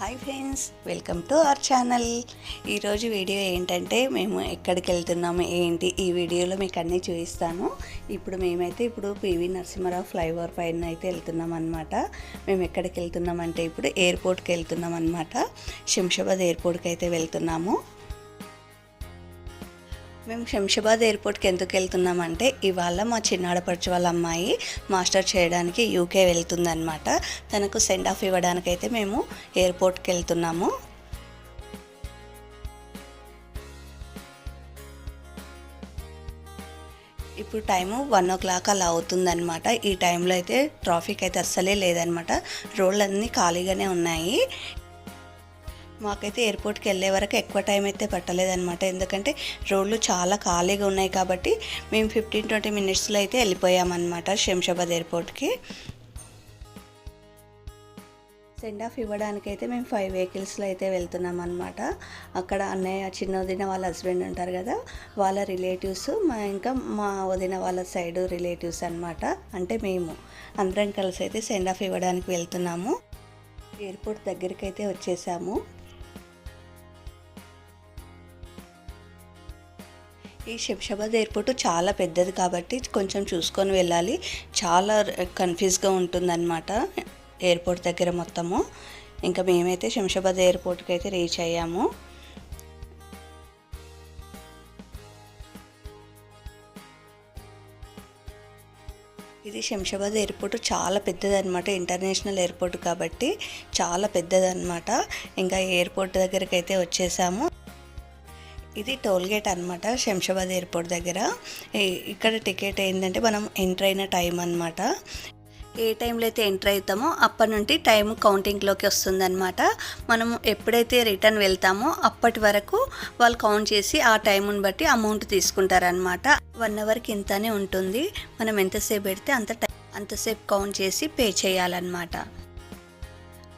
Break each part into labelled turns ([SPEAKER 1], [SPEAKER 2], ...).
[SPEAKER 1] Hi friends welcome to our channel. ఈరోజు video ఏంటంటే మేము ఎక్కడికి వెళ్తున్నాము ఏంటి? ఈ వీడియోలో మీకు అన్నీ చూపిస్తాను. ఇప్పుడు మేమైతే ఇప్పుడు పివి నరసింహారావు ఫ్లైఓవర్ పైన అయితే వెళ్తున్నాం అనమాట మేము ఎక్కడికి వెళ్తున్నామంటే ఇప్పుడు ఎయిర్పోర్ట్కి వెళ్తున్నాం అనమాట శంషాబాద్ ఎయిర్పోర్ట్కి అయితే వెళ్తున్నాము. మేము శంషాబాద్ ఎయిర్పోర్ట్కి ఎందుకు వెళ్తున్నామంటే ఇవాళ మా చిన్నాడపడుచు వాళ్ళ అమ్మాయి మాస్టర్ చేయడానికి యూకే వెళ్తుందనమాట తనకు సెండ్ ఆఫ్ ఇవ్వడానికైతే మేము ఎయిర్పోర్ట్కి వెళ్తున్నాము. ఇప్పుడు టైము వన్ ఓ క్లాక్ అలా అవుతుందనమాట ఈ టైంలో అయితే ట్రాఫిక్ అయితే అస్సలే లేదనమాట రోడ్లన్నీ ఖాళీగానే ఉన్నాయి. మాకైతే ఎయిర్పోర్ట్కి వెళ్ళే వరకు ఎక్కువ టైం అయితే పట్టలేదనమాట ఎందుకంటే రోడ్లు చాలా ఖాళీగా ఉన్నాయి కాబట్టి మేము ఫిఫ్టీన్ ట్వంటీ మినిట్స్లో అయితే వెళ్ళిపోయామన్నమాట శంషాబాద్ ఎయిర్పోర్ట్కి. సెండ్ ఆఫ్ ఇవ్వడానికైతే మేము ఫైవ్ వెహికల్స్లో అయితే వెళ్తున్నాం అనమాట అక్కడ అన్నయ్య చిన్న వదిన వాళ్ళ హస్బెండ్ ఉంటారు కదా వాళ్ళ రిలేటివ్స్ మా ఇంకా మా వదిన వాళ్ళ సైడ్ రిలేటివ్స్ అనమాట అంటే మేము అందరం కలిసి అయితే సెండ్ ఆఫ్ ఇవ్వడానికి వెళ్తున్నాము. ఎయిర్పోర్ట్ దగ్గరికి అయితే వచ్చేసాము. ఈ శంషాబాద్ ఎయిర్పోర్ట్ చాలా పెద్దది కాబట్టి కొంచెం చూసుకొని వెళ్ళాలి. చాలా కన్ఫ్యూజ్గా ఉంటుందన్నమాట ఎయిర్పోర్ట్ దగ్గర మొత్తము. ఇంకా మేమైతే శంషాబాద్ ఎయిర్పోర్ట్కి అయితే రీచ్ అయ్యాము. ఇది శంషాబాద్ ఎయిర్పోర్ట్ చాలా పెద్దదన్నమాట. ఇంటర్నేషనల్ ఎయిర్పోర్ట్ కాబట్టి చాలా పెద్దదన్నమాట. ఇంకా ఎయిర్పోర్ట్ దగ్గరికి అయితే వచ్చేసాము. ఇది టోల్గేట్ అనమాట శంషాబాద్ ఎయిర్పోర్ట్ దగ్గర. ఇక్కడ టికెట్ ఏంటంటే మనం ఎంటర్ అయిన టైం అనమాట ఏ టైంలో అయితే ఎంటర్ అవుతామో అప్పటి నుండి టైం కౌంటింగ్లోకి వస్తుందన్నమాట. మనము ఎప్పుడైతే రిటర్న్ వెళ్తామో అప్పటి వరకు వాళ్ళు కౌంట్ చేసి ఆ టైంని బట్టి అమౌంట్ తీసుకుంటారనమాట వన్ అవర్కి ఇంతనే ఉంటుంది. మనం ఎంతసేపు పెడితే అంత టైం అంతసేపు కౌంట్ చేసి పే చేయాలన్నమాట.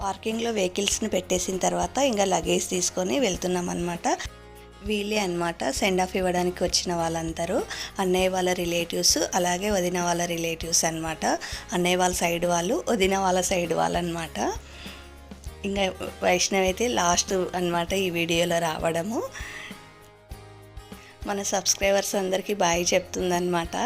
[SPEAKER 1] పార్కింగ్లో వెహికల్స్ని పెట్టేసిన తర్వాత ఇంకా లగేజ్ తీసుకొని వెళ్తున్నాం అనమాట వీళ్ళే అనమాట సెండ్ ఆఫ్ ఇవ్వడానికి వచ్చిన వాళ్ళందరూ అన్నయ్య వాళ్ళ రిలేటివ్స్ అలాగే వదిన వాళ్ళ రిలేటివ్స్ అనమాట అన్నయ్య వాళ్ళ సైడ్ వాళ్ళు వదిన వాళ్ళ సైడ్ వాళ్ళు అనమాట ఇంకా వైష్ణవ్ అయితే లాస్ట్ అనమాట ఈ వీడియోలో రావడము. మన సబ్స్క్రైబర్స్ అందరికీ బాయ్ చెప్తుందనమాట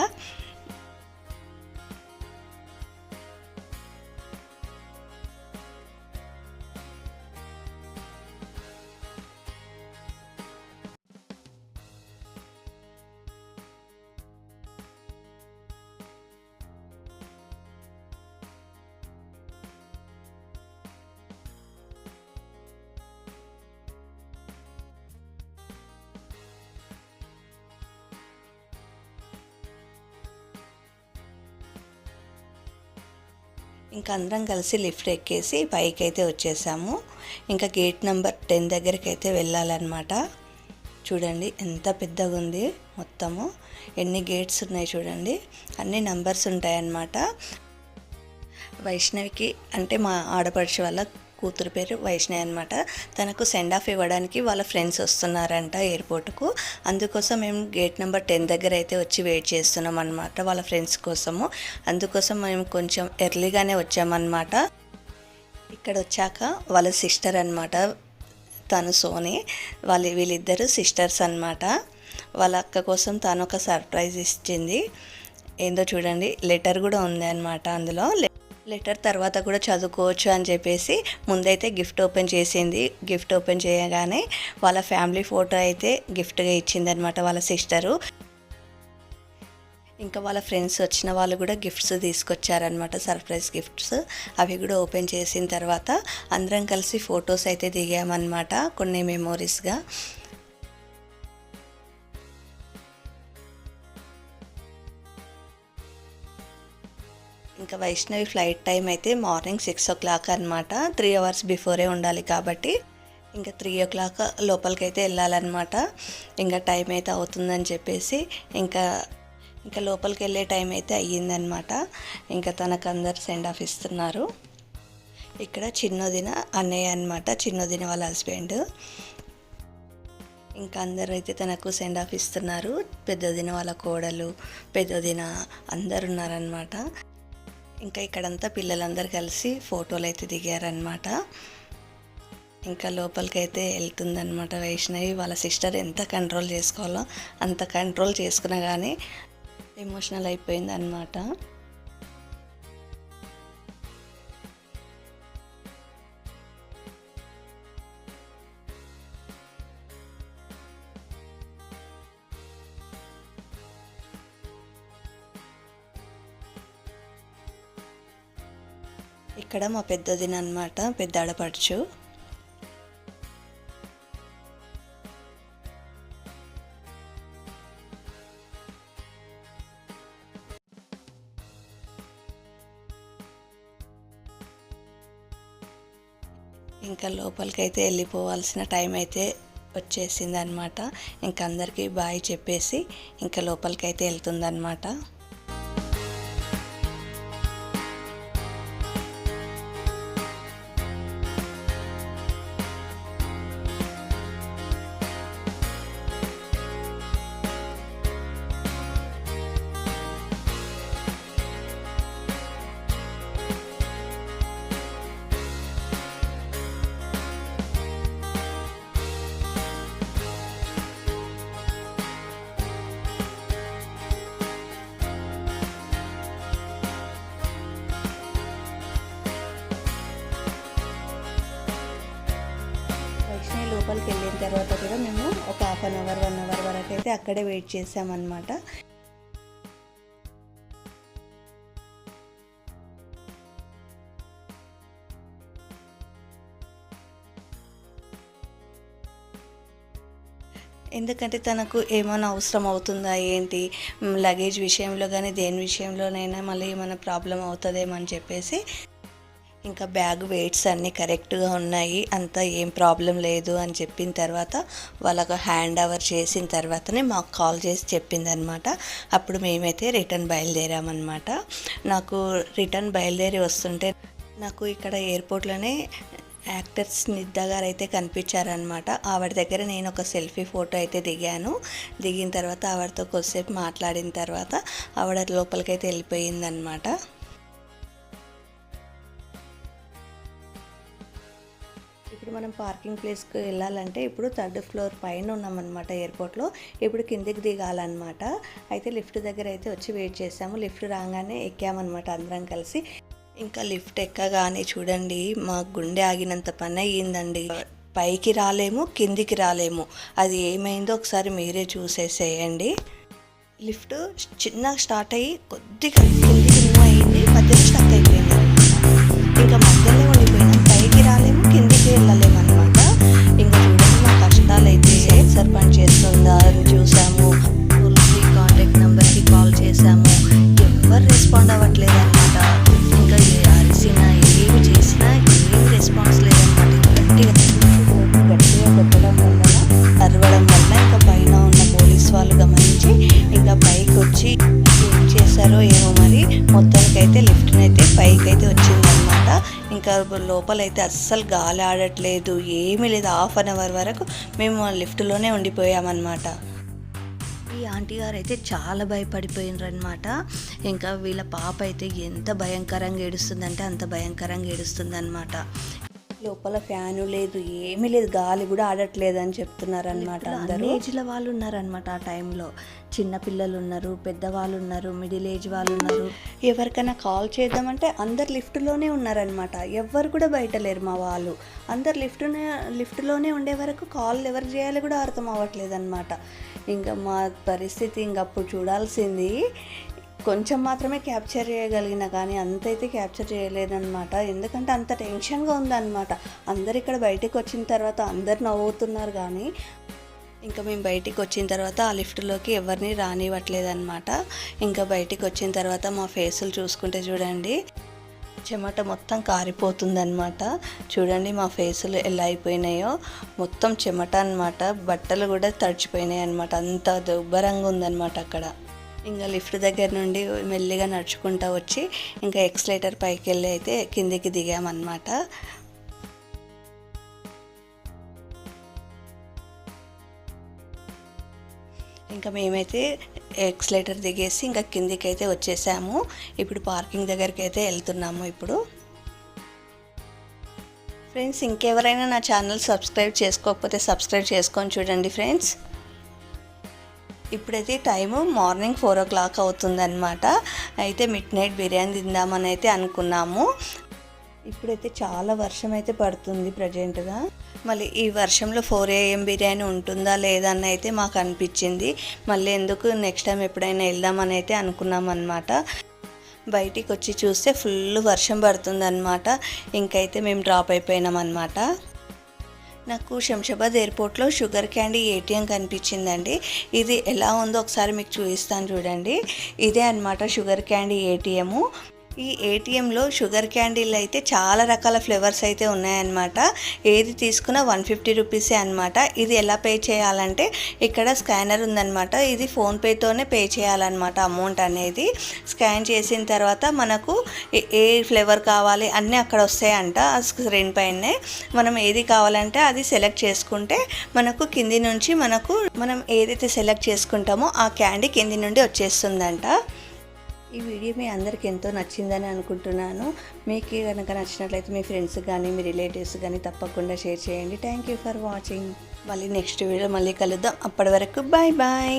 [SPEAKER 1] ఇంకా అందరం కలిసి లిఫ్ట్ ఎక్కేసి పైకి అయితే వచ్చేసాము. ఇంకా గేట్ నెంబర్ టెన్ దగ్గరికి అయితే వెళ్ళాలన్నమాట. చూడండి ఎంత పెద్దగా ఉంది మొత్తము. ఎన్ని గేట్స్ ఉన్నాయి చూడండి. అన్ని నంబర్స్ ఉంటాయన్నమాట. వైష్ణవికి అంటే మా ఆడపడుచు వాళ్ళ కూతురు పేరు వైష్ణవి అనమాట తనకు సెండ్ ఆఫ్ ఇవ్వడానికి వాళ్ళ ఫ్రెండ్స్ వస్తున్నారంట ఎయిర్పోర్ట్కు అందుకోసం మేము గేట్ నెంబర్ టెన్ దగ్గర అయితే వచ్చి వెయిట్ చేస్తున్నాం అనమాట వాళ్ళ ఫ్రెండ్స్ కోసము. అందుకోసం మేము కొంచెం ఎర్లీగానే వచ్చామన్నమాట. ఇక్కడ వచ్చాక వాళ్ళ సిస్టర్ అనమాట తను సోని వాళ్ళ వీళ్ళిద్దరు సిస్టర్స్ అన్నమాట. వాళ్ళ అక్క కోసం తాను ఒక సర్ప్రైజ్ ఇచ్చింది. ఏందో చూడండి లెటర్ కూడా ఉంది అనమాట అందులో. లెటర్ తర్వాత కూడా చదువుకోవచ్చు అని చెప్పేసి ముందైతే గిఫ్ట్ ఓపెన్ చేసింది. గిఫ్ట్ ఓపెన్ చేయగానే వాళ్ళ ఫ్యామిలీ ఫోటో అయితే గిఫ్ట్గా ఇచ్చిందనమాట వాళ్ళ సిస్టరు. ఇంకా వాళ్ళ ఫ్రెండ్స్ వచ్చిన వాళ్ళు కూడా గిఫ్ట్స్ తీసుకొచ్చారనమాట సర్ప్రైజ్ గిఫ్ట్స్. అవి కూడా ఓపెన్ చేసిన తర్వాత అందరం కలిసి ఫొటోస్ అయితే దిగామన్నమాట కొన్ని మెమోరీస్గా ఇంకా వైష్ణవి ఫ్లైట్ టైం అయితే మార్నింగ్ సిక్స్ ఓ క్లాక్ అనమాట త్రీ అవర్స్ బిఫోరే ఉండాలి కాబట్టి ఇంకా త్రీ ఓ క్లాక్ లోపలికి అయితే వెళ్ళాలన్నమాట. ఇంకా టైం అయితే అవుతుందని చెప్పేసి ఇంకా ఇంకా లోపలికి వెళ్ళే టైం అయితే అయ్యిందనమాట ఇంకా తనకు అందరు సెండ్ ఆఫ్ ఇస్తున్నారు. ఇక్కడ చిన్నదిన అన్నయ్య అనమాట చిన్నదిన వాళ్ళ హస్బెండ్. ఇంకా అందరూ అయితే తనకు సెండ్ ఆఫ్ ఇస్తున్నారు. పెద్దదిన వాళ్ళ కోడలు పెద్దదిన అందరు ఉన్నారనమాట ఇంకా ఇక్కడంతా పిల్లలందరూ కలిసి ఫోటోలు అయితే దిగారనమాట ఇంకా లోపలికైతే వెళ్తుందనమాట వైష్ణవి. వాళ్ళ సిస్టర్ ఎంత కంట్రోల్ చేసుకోవాలో అంత కంట్రోల్ చేసుకున్నా కానీ ఎమోషనల్ అయిపోయింది అనమాట ఇక్కడ మా పెద్దదిన అనమాట పెద్ద ఆడపడుచు ఇంకా లోపలికైతే వెళ్ళిపోవాల్సిన టైం అయితే వచ్చేసింది అనమాట ఇంకా అందరికీ బాయ్ చెప్పేసి ఇంకా లోపలికైతే వెళ్తుందనమాట లోపలికి వెళ్ళిన తర్వాత కూడా మేము ఒక half an hour one hour వరకు అయితే అక్కడే వెయిట్ చేసామన్నమాట. ఎందుకంటే తనకు ఏమైనా అవసరం అవుతుందా ఏంటి? లగేజ్ విషయంలో కానీ దేని విషయంలోనైనా మళ్ళీ ఏమైనా ప్రాబ్లం అవుతుందేమో అని చెప్పేసి ఇంకా బ్యాగ్ వెయిట్స్ అన్నీ కరెక్ట్గా ఉన్నాయి అంతా ఏం ప్రాబ్లం లేదు అని చెప్పిన తర్వాత వాళ్ళకు హ్యాండ్ ఓవర్ చేసిన తర్వాతనే మాకు కాల్ చేసి చెప్పిందనమాట. అప్పుడు మేమైతే రిటర్న్ బయలుదేరామన్నమాట నాకు రిటర్న్ బయలుదేరి వస్తుంటే నాకు ఇక్కడ ఎయిర్పోర్ట్లోనే యాక్టర్స్ నిద్ద గారు అయితే కనిపించారనమాట. ఆవిడ దగ్గర నేను ఒక సెల్ఫీ ఫోటో అయితే దిగాను. దిగిన తర్వాత ఆవిడతో కొద్దిసేపు మాట్లాడిన తర్వాత ఆవిడ లోపలికైతే వెళ్ళిపోయిందనమాట. ఇప్పుడు మనం పార్కింగ్ ప్లేస్కి వెళ్ళాలంటే ఇప్పుడు థర్డ్ ఫ్లోర్ పైన ఉన్నామన్నమాట ఎయిర్పోర్ట్లో. ఇప్పుడు కిందికి దిగాలన్నమాట. అయితే లిఫ్ట్ దగ్గర అయితే వచ్చి వెయిట్ చేసాము. లిఫ్ట్ రాగానే ఎక్కామన్నమాట అందరం కలిసి. ఇంకా లిఫ్ట్ ఎక్కగానే చూడండి మా గుండె ఆగినంత పని అయ్యిందండి. పైకి రాలేము కిందికి రాలేము. అది ఏమైందో ఒకసారి మీరే చూసేసేయండి. లిఫ్ట్ చిన్నగా స్టార్ట్ అయ్యి కొద్దిగా కిందికి మూవ్ అయ్యింది. మధ్యలో స్టక్ అయిపోయింది రాలేము ఇంకా చూడండి మా కష్టాలు అయితే సర్పంచ్ పని చేస్తుందా చూసాము అయితే అస్సలు గాలి ఆడట్లేదు ఏమీ లేదు. హాఫ్ అన్ అవర్ వరకు మేము లిఫ్ట్లోనే ఉండిపోయామన్నమాట. ఈ ఆంటీ గారు అయితే చాలా భయపడిపోయినారు అనమాట ఇంకా వీళ్ళ పాప అయితే ఎంత భయంకరంగా ఏడుస్తుందంటే అంత భయంకరంగా ఏడుస్తుంది అనమాట లోపల ఫ్యాను లేదు ఏమీ లేదు గాలి కూడా ఆడట్లేదు అని చెప్తున్నారు అనమాట అందరూ. ఏజ్ల వాళ్ళు ఉన్నారనమాట ఆ టైంలో. చిన్న పిల్లలు ఉన్నారు పెద్దవాళ్ళు ఉన్నారు మిడిల్ ఏజ్ వాళ్ళు ఉన్నారు. ఎవరికైనా కాల్ చేద్దామంటే అందరు లిఫ్ట్లోనే ఉన్నారనమాట ఎవ్వరు కూడా బయట లేరు మా వాళ్ళు. అందరు లిఫ్ట్నే లిఫ్ట్లోనే ఉండే వరకు కాల్ ఎవరు చేయాలి కూడా అర్థం అవ్వట్లేదు అనమాట ఇంకా మా పరిస్థితి ఇంక అప్పుడు చూడాల్సింది కొంచెం మాత్రమే క్యాప్చర్ చేయగలిగిన కానీ అంతైతే క్యాప్చర్ చేయలేదన్నమాట. ఎందుకంటే అంత టెన్షన్గా ఉందన్నమాట. అందరు ఇక్కడ బయటికి వచ్చిన తర్వాత అందరు నవ్వుతున్నారు కానీ ఇంకా మేము బయటికి వచ్చిన తర్వాత ఆ లిఫ్ట్లోకి ఎవరిని రానివ్వట్లేదన్నమాట. ఇంకా బయటికి వచ్చిన తర్వాత మా ఫేసులు చూసుకుంటే చూడండి చెమట మొత్తం కారిపోతుందన్నమాట. చూడండి మా ఫేసులు ఎలా అయిపోయినాయో. మొత్తం చెమట అన్నమాట. బట్టలు కూడా తడిచిపోయినాయి అనమాట అంత దుబ్బరంగా ఉందన్నమాట అక్కడ. ఇంకా లిఫ్ట్ దగ్గర నుండి మెల్లిగా నడుచుకుంటా వచ్చి ఇంకా ఎక్స్లేటర్ పైకి వెళ్ళి అయితే కిందికి దిగామన్నమాట. ఇంకా మేమైతే ఎక్స్లేటర్ దిగేసి ఇంకా కిందికి అయితే వచ్చేసాము. ఇప్పుడు పార్కింగ్ దగ్గరికి అయితే వెళ్తున్నాము ఇప్పుడు. ఫ్రెండ్స్ ఇంకెవరైనా నా ఛానల్ సబ్స్క్రైబ్ చేసుకోకపోతే సబ్స్క్రైబ్ చేసుకొని చూడండి ఫ్రెండ్స్. ఇప్పుడైతే time morning four o'clock అవుతుందన్నమాట. అయితే మిడ్ నైట్ బిర్యానీ తిందామని అయితే అనుకున్నాము. ఇప్పుడైతే చాలా వర్షం అయితే పడుతుంది ప్రజెంట్గా. మళ్ళీ ఈ వర్షంలో ఫోర్ ఏఎం బిర్యానీ ఉంటుందా లేదా అని అయితే మాకు అనిపించింది. మళ్ళీ ఎందుకు నెక్స్ట్ టైం ఎప్పుడైనా వెళ్దామని అయితే అనుకున్నాం అనమాట బయటికి వచ్చి చూస్తే ఫుల్ వర్షం పడుతుందన్నమాట. ఇంకైతే మేము డ్రాప్ అయిపోయినాం అనమాట నాకు శంషాబాద్ ఎయిర్పోర్ట్లో షుగర్ క్యాండీ ఏటీఎం కనిపించిందండి. ఇది ఎలా ఉందో ఒకసారి మీకు చూపిస్తాను చూడండి. ఇదే అనమాట షుగర్ క్యాండీ ఏటీఎము. ఈ ఏటీఎంలో షుగర్ క్యాండీలు అయితే చాలా రకాల ఫ్లేవర్స్ అయితే ఉన్నాయన్నమాట. ఏది తీసుకున్నా వన్ ఫిఫ్టీ రూపీసే అనమాట ఇది ఎలా పే చేయాలంటే ఇక్కడ స్కానర్ ఉందన్నమాట. ఇది ఫోన్పేతోనే పే చేయాలన్నమాట అమౌంట్ అనేది. స్కాన్ చేసిన తర్వాత మనకు ఏ- ఏ ఫ్లేవర్ కావాలి అన్నీ అక్కడ వస్తాయంట ఆ స్క్రీన్ పైనే. మనం ఏది కావాలంటే అది సెలెక్ట్ చేసుకుంటే మనకు కింది నుంచి మనకు మనం ఏదైతే సెలెక్ట్ చేసుకుంటామో ఆ క్యాండీ కింది నుండి వచ్చేస్తుందంట. ఈ వీడియో మీ అందరికి ఎంతో నచ్చిందని అనుకుంటున్నాను. మీకు కనుక నచ్చినట్లయితే మీ ఫ్రెండ్స్ కానీ మీ రిలేటివ్స్ కానీ తప్పకుండా షేర్ చేయండి. థ్యాంక్ యూ ఫర్ వాచింగ్ మళ్ళీ నెక్స్ట్ వీడియో మళ్ళీ కలుద్దాం. అప్పటి వరకు బాయ్ బాయ్